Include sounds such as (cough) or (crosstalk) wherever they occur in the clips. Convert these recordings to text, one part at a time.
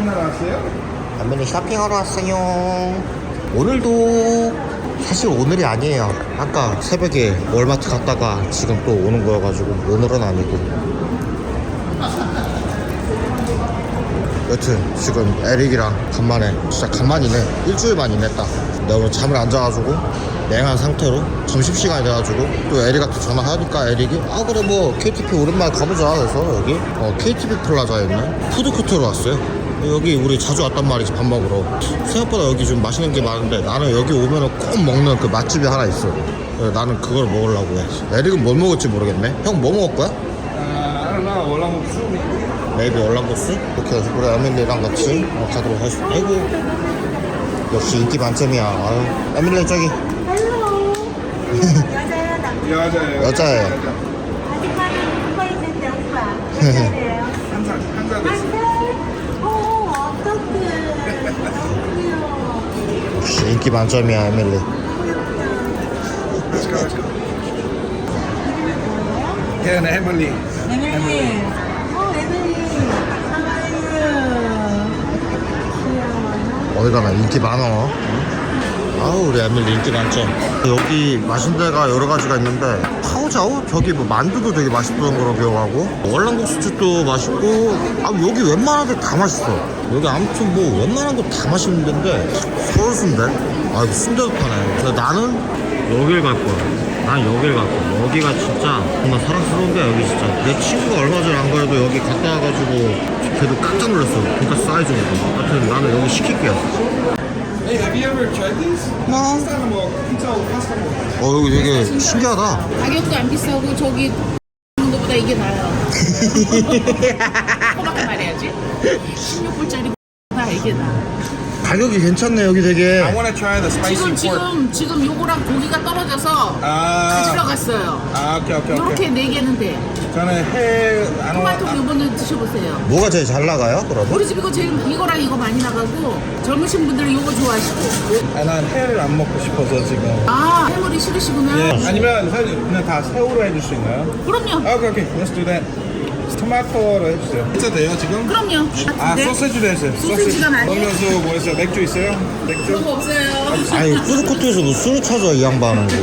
쇼핑하러 왔어요? 남편이 쇼핑하러 왔어요. 오늘도 사실 오늘이 아니에요. 아까 새벽에 월마트 갔다가 지금 또 오는 거여가지고 오늘은 아니고. 여튼 지금 에릭이랑 간만에 진짜 간만이네 일주일 만이네 딱 내가 오늘 잠을 안 자가지고 냉한 상태로 점심시간이 돼가지고 또 에릭한테 전화하니까 에릭이 아 그래 뭐 KTP 오랜만에 가보자 그래서 여기 어, KTP 플라자에 있는 푸드코트로 왔어요 여기 우리 자주 왔단 말이지 밥 먹으러 생각보다 여기 좀 맛있는 게 많은데 나는 여기 오면은 꼭 먹는 그 맛집이 하나 있어 그래서 나는 그걸 먹으려고 해 에릭은 뭘 먹을지 모르겠네 형 뭐 먹을 거야? Don't know. 월남국수. 네이비 얼랑도스 이렇게 해서 우리 에밀리랑 같이 어, 가도록 하겠습니다 아이고 역시 인기 만점이야 아유 에밀리 저기 헬로 (laughs) 여자야 남자 여자예요. 여자예요. 아직까지 누가 있는데 오빠? (laughs) 한살 한살 됐어. 한 살? 어 어떡해 너무 귀여워 역시 인기 만점이야 에밀리. Let's go, let's go. Yeah, Emily. 에밀리. 어 에밀리. 하와이유 귀여워 어디 가나 인기 많어 아우 우리 에밀리 인기 만점 여기 맛있는 데가 여러 가지가 있는데 타오자오? 저기 뭐 만두도 되게 맛있던 거로 기억하고. 월남국수집도 맛있고 아 여기 웬만한 데 다 맛있어. 여기 아무튼 뭐 웬만한 거 다 맛있는 데인데 서울 순대? 아 이거 순대도 파네. 근데 나는 여길 갈 거야. 난 여길 갈 거야. 여기가 진짜 정말 사랑스러운데 여기 진짜. 내 친구가 얼마 전에 안 그래도 여기 갔다 와가지고 걔도 깜짝 놀랐어. 돈까스 사이즈 보고 하여튼 나는 여기 시킬게요 어 여기 되게 신기하다 가격도 안 비싸고 저기 하는 것보다 이게 나아요. (laughs) 호박에 말해야지. 16불짜리 다 이게 나. 가격이 괜찮네 여기 되게 I want to try the spicy 지금 pork. 지금 지금 요거랑 고기가 떨어져서 가지러 아, 갔어요. 아, 오케이 오케이 요렇게 오케이. 네 개는 돼. 저는 해 안. 토마토 와- 요번에 드셔보세요. 뭐가 제일 잘 나가요 그러면? 우리 집 이거 제일 이거랑 이거 많이 나가고 젊으신 분들은 요거 좋아하시고. 아, 난 회를 안 먹고 싶어서 지금. 아 해물이 싫으시구나. 예. 아니면 사실 그냥 다 새우로 해줄 수 있나요? 그럼요. 아, 오케이 오케이. Let's do that. 토마토로 해주세요. 진짜 돼요 지금? 그럼요. 아 네. 소세지도 했어요. 소세지가 많이 그러면서 뭐 있어요? 맥주 있어요? 맥주? 그런 거 없어요. 아니 푸드코트에서 뭐 술을 찾아 이 양반은 거.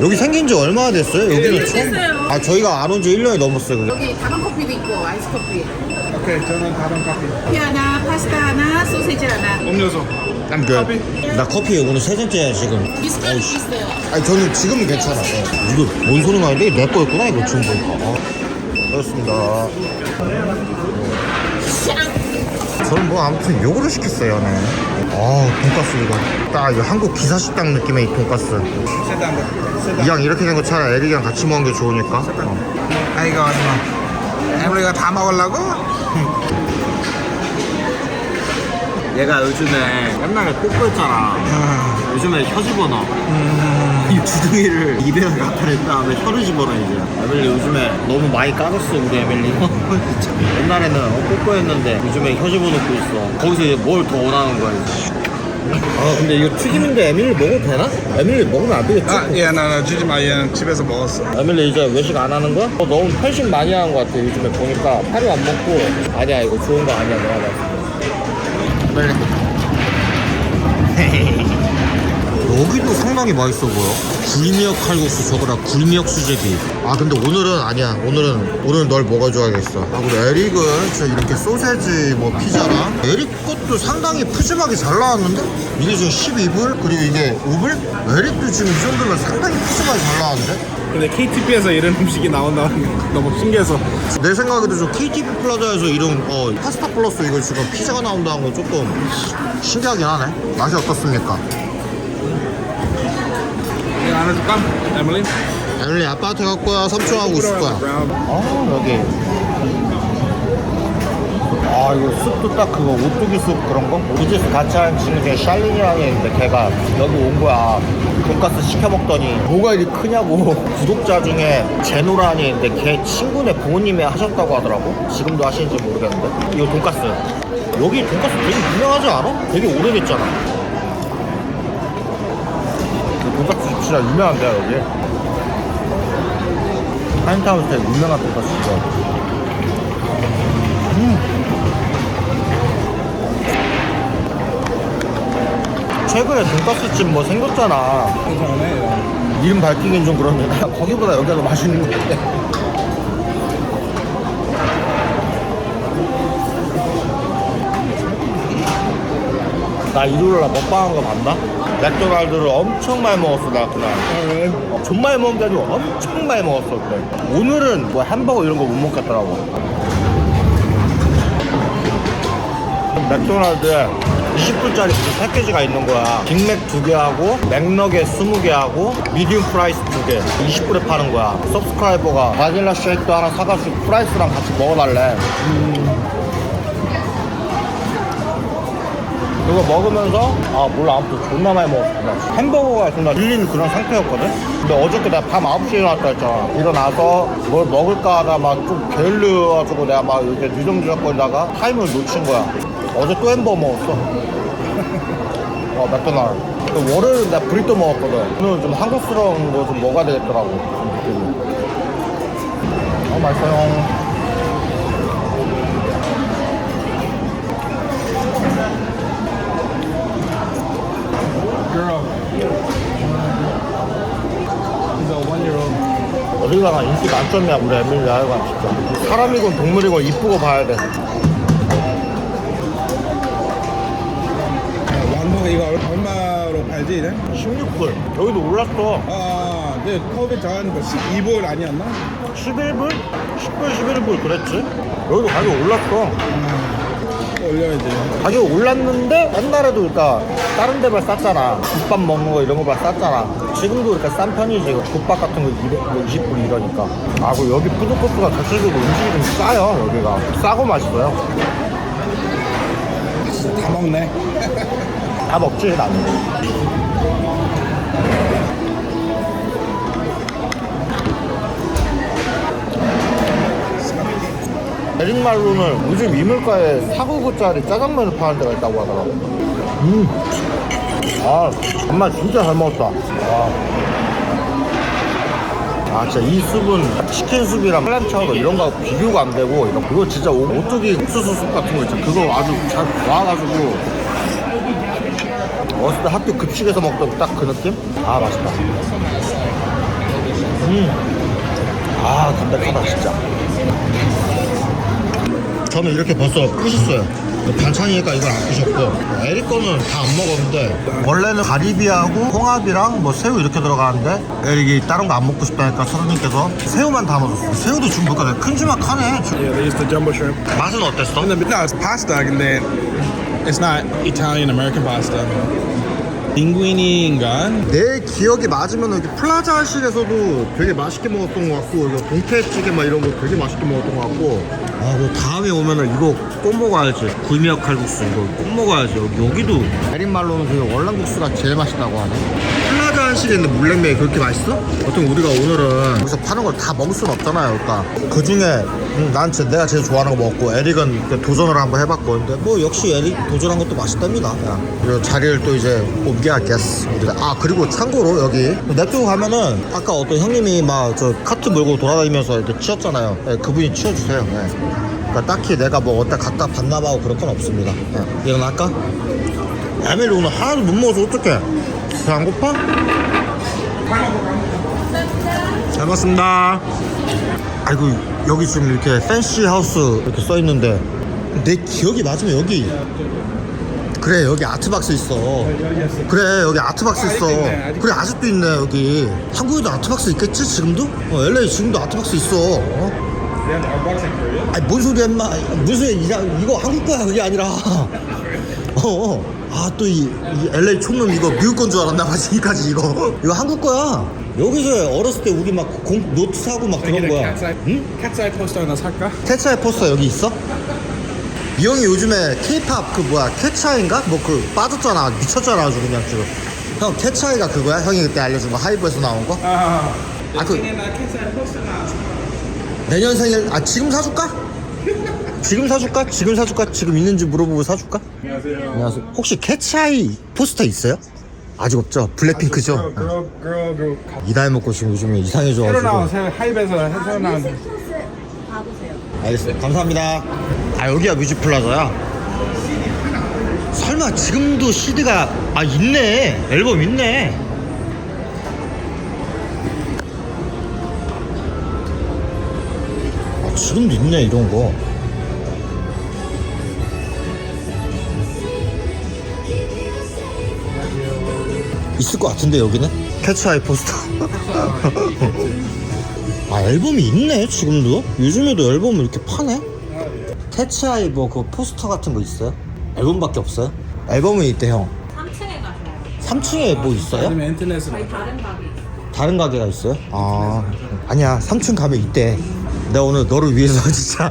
여기 생긴 지 얼마나 됐어요? 여기는 처음 됐어요. 아 저희가 안 온 지 1년이 넘었어요 그게. 여기 다방 커피도 있고 아이스 커피. 오케이 저는 다른 커피. 커피 하나, 파스타 하나, 소세지 하나. 음료수. I'm good. 나 커피 오늘 세 잔째야 지금 어이씨. 있어요. 아니 저는 지금은 괜찮아 어. 이거 뭔 소리 나는데 내 거였구나 이거 지금 보니까 어. 그렇습니다 저는 뭐 아무튼 요거를 시켰어요 네. 아 돈가스 이거 딱 이거 한국 기사식당 느낌의 이 돈가스 세단 세단. 이왕 이렇게 된 거 차라리 애리랑 같이 먹는 게 좋으니까 어. 아이고 하지마. 에밀리가 다 먹으려고? 얘가 요즘에 옛날에 뽀뽀했잖아 요즘에 혀 집어넣어 이 주둥이를 입에 갖다 댄 다음에 혀를 집어넣어 이제 에밀리 요즘에 너무 많이 까졌어 우리 에밀리 (laughs) 진짜. 옛날에는 어, 뽀뽀했는데 요즘에 혀 집어넣고 있어 거기서 이제 뭘 더 원하는 거야 이제 아 근데 이거 튀김인데 에밀리 먹어도 되나? 에밀리 먹으면 안 되겠지? 아, 예, 나, 나 주지 마. 얘는 집에서 먹었어. 에밀리 이제 외식 안 하는 거야? 어, 너무 편식 많이 하는 것 같아 요즘에 보니까 하루 안 먹고 아니야 이거 좋은 거 아니야 내가 봤을 때 에밀리 (laughs) 여기도 상당히 맛있어 보여. 굴미역 칼국수 저거라 굴미역 수제비. 아 근데 오늘은 아니야. 오늘은 오늘 널 먹어줘야겠어. 아 그리고 에릭은 진짜 이렇게 소세지 뭐 피자랑 에릭 것도 상당히 푸짐하게 잘 나왔는데? 이게 지금 12불? 그리고 이게 5불? 에릭도 지금 이 정도면 상당히 푸짐하게 잘 나왔는데? 근데 KTP에서 이런 음식이 나온다는 게 너무 신기해서. 내 생각에도 좀 KTP 플라자에서 이런 어, 파스타 플러스 이거 지금 피자가 나온다는 건 조금 신기하긴 하네. 맛이 어떻습니까? 해줄까? 에밀리? 에밀리 아빠한테 갈 거야 삼촌하고 있을 거야. 아 여기. 아 이거 숲도 딱 그거 오뚜기 숲 그런 거? 우리 집 같이 하는 친구 중에 샬린이라는 애 있는데 걔가 여기 온 거야. 돈가스 시켜 먹더니. 뭐가 이리 크냐고. (laughs) 구독자 중에 제노라니 있는데 걔 친구네 부모님이 하셨다고 하더라고. 지금도 하시는지 모르겠는데. 이거 돈가스. 여기 돈가스 되게 유명하지 않아? 되게 오래됐잖아 진짜 유명한데요 여기? 한타운 스테 유명한 돈가스 진짜. 음. 최근에 돈가스집 뭐 생겼잖아. 이름 밝히긴 좀 그런데 (laughs) 거기보다 여기가 더 맛있는 것 같아. 나 일요일 날 먹방한 거 봤나? 맥도날드를 엄청 많이 먹었어 나 그날. 어, 좀 많이 먹은 게 아니고 엄청 많이 먹었어 그때. 오늘은 뭐 햄버거 이런 거 못 먹겠더라고. 맥도날드에 20불짜리 패키지가 있는 거야. 빅맥 두 개 하고 맥너겟 20개 하고 미디움 프라이스 두개. 20불에 파는 거야. 서브스크라이버가 바닐라 쉐이크도 하나 사가지고 프라이스랑 같이 먹어달래 그거 먹으면서 아 몰라 아무튼 존나 많이 먹었어. 햄버거가 존나 밀린 그런 상태였거든? 근데 어저께 내가 밤 9시에 일어났다 했잖아. 일어나서 뭘 먹을까 하다 막 좀 게을러가지고 내가 막 이렇게 뒤적뒤적거리다가 타임을 놓친 거야. 어제 또 햄버거 먹었어. (laughs) 어 맥도날드. 그 월요일은 내가 브리또 먹었거든. 오늘 좀 한국스러운 거 좀 먹어야 되겠더라고. 어 맛있어요 나 인기 만점이야 우리 에밀리 하여간 진짜. 사람이건 동물이건 이쁘고 봐야 돼. 왕복 이거 얼마로 팔지 이제? 16불. 여기도 올랐어. 아, 근데 코비드 전 12불 아니었나? 11불? 10불 11불 그랬지? 여기도 가격 올랐어 올려야지. 가격 올랐는데 옛날에도 그러니까 다른 데발 쌌잖아. 국밥 먹는 거 이런 거발 쌌잖아. 지금도 그러니까 싼 편이지. 국밥 같은 거 200, 뭐 20불 이러니까. 아 그리고 여기 푸드코트가 전체적으로 음식이 좀 싸요 여기가. 싸고 맛있어요. 다 먹네. 다 먹지 나는 에릭말론은 요즘 이물가에 499짜리 짜장면을 파는 데가 있다고 하더라고. 음. 아 정말 진짜 잘 먹었다. 아, 아 진짜 이 숲은 치킨 숲이랑 플란차우더 이런 거 비교가 안 되고 이런 그거 진짜 오- 오뚜기 옥수수 숲 같은 거 있죠. 그거 아주 잘 나와가지고. 어렸을 때 학교 급식에서 먹던 딱 그 느낌? 아 맛있다. 음아 담백하다 진짜 저는 이렇게 벌써 부셨어요 반찬이니까 이걸 안 부셨고 에리 거는 다 안 먹었는데 원래는 가리비하고 홍합이랑 뭐 새우 이렇게 들어가는데 에릭이 다른 거 안 먹고 싶다니까 사장님께서 새우만 담아줬어 새우도 지금 볼까 큼지막하네 Yeah, they used the jumbo shrimp. 맛은 어땠어? No, it's pasta, 근데 it's not Italian American pasta. linguine인가? 내 기억이 맞으면 여기 플라자식에서도 되게 맛있게 먹었던 것 같고 이거 동태찌개 막 이런 거 되게 맛있게 먹었던 것 같고 아, 그 다음에 오면은 이거 꼭 먹어야지. 굴미역 칼국수 이거 꼭 먹어야지. 여기, 여기도 에린말로는 그 월남국수가 제일 맛있다고 하네 한식에 있는 물냉면이 그렇게 맛있어? 보통 우리가 오늘은 여기서 파는 걸 다 먹을 수는 없잖아요 그러니까 그 중에 음, 난 진짜 내가 제일 좋아하는 거 먹고 에릭은 그 도전을 한번 해봤고 근데 뭐 역시 에릭 도전한 것도 맛있답니다 야. 그리고 자리를 또 이제 옮겨야겠어 우리가. 아 그리고 참고로 여기 냅두고 가면은 아까 어떤 형님이 막 저 카트 몰고 돌아다니면서 이렇게 치웠잖아요 네, 그분이 치워주세요 네. 그러니까 딱히 내가 뭐 어디다 갖다 반납하고 그런 건 없습니다 네. 일어날까? 에밀리 오늘 하나도 못 먹어서 어떡해 배 안 고파? 잘 먹습니다. 아이고 여기 지금 이렇게 팬시 하우스 이렇게 써 있는데 내 기억이 맞으면 여기 그래 여기 아트박스 있어. 그래 여기 아트박스 있어. 그래 아직도 있네 여기. 한국에도 아트박스 있겠지 지금도? 어 LA 지금도 아트박스 있어. 어? 아니 뭔 소리야 인마. 무슨 이거, 한국 거야 그게 아니라. (laughs) 어 아또 이, 이 LA 촌놈 이거 미국 건 줄 알았나 (laughs) 봐 지금까지 이거 이거 한국 거야 여기서 어렸을 때 우리 막 공, 노트 사고 막 그런 거야 eye, 응? eye poster 하나 살까? 캐차이 포스터 여기 있어? 이 형이 요즘에 케이팝 그 뭐야 캐차이인가? 뭐 그 빠졌잖아 미쳤잖아 아주 그냥 지금 형 캐차이가 그거야? 형이 그때 알려준 거 하이브에서 나온 거? 아, 아, 그- poster 나. 내년 생일 아 지금 사줄까? 지금 사줄까? 지금 사줄까? 지금 있는지 물어보고 사줄까? 안녕하세요. 안녕하세요 혹시 캐차이 포스터 있어요? 아직 없죠? 블랙핑크죠? Girl, girl, girl, girl. 이 나이 먹고 지금 요즘에 새로 나온 이상해져가지고 새 하이브에서 새로 나온. 봐보세요. 알겠어요 감사합니다 아 여기가 뮤직플라자야 설마 지금도 CD가 아 있네 앨범 있네 아 지금도 있네 이런 거 있을 것 같은데 여기는 캐치아이 포스터 (laughs) 아 앨범이 있네 지금도 요즘에도 앨범을 이렇게 파네 캐치아이 뭐 그 포스터 같은 거 있어요? 앨범밖에 없어요? 앨범은 있대 형 3층에 가세요 3층에 뭐 있어요? 아니면 인터넷으로. 다른 가게 다른 가게가 있어요? 아 아니야 3층 가면 있대 내가 오늘 너를 위해서 (laughs) 진짜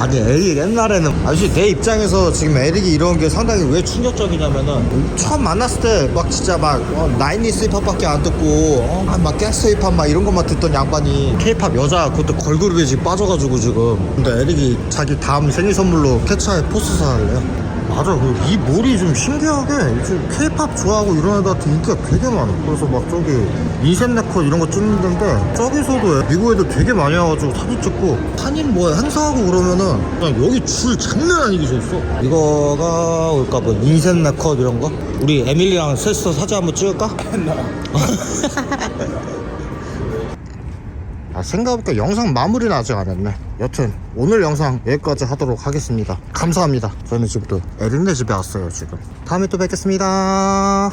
아니 에릭 옛날에는 아저씨 내 입장에서 지금 에릭이 이런 게 상당히 왜 충격적이냐면은 처음 만났을 때 막 진짜 막 어, 나인니스 힙합밖에 안 듣고 어, 막 갱스터 힙합 막 이런 것만 듣던 양반이 케이팝 여자 그것도 걸그룹에 지금 빠져가지고 지금. 근데 에릭이 자기 다음 생일 선물로 캐차에 포스 사달래요 맞아 그이 몰이 좀 신기하게 요즘 케이팝 좋아하고 이런 애들한테 인기가 되게 많아. 그래서 막 저기 인셋 네컷 이런 거 찍는데 저기서도 미국 애들 되게 많이 와가지고 사진 찍고 한인 뭐 행사하고 그러면은 그냥 여기 줄 장난 아니게 서 있어. 이거가 올까 뭐 인셋 네컷 이런 거? 우리 에밀리랑 셋이서 사진 한번 찍을까? (laughs) (laughs) 아, 생각해보니까 영상 마무리는 아직 안 했네. 여튼, 오늘 영상 여기까지 하도록 하겠습니다. 감사합니다. 저희는 지금 또 에린네 집에 왔어요, 지금. 다음에 또 뵙겠습니다.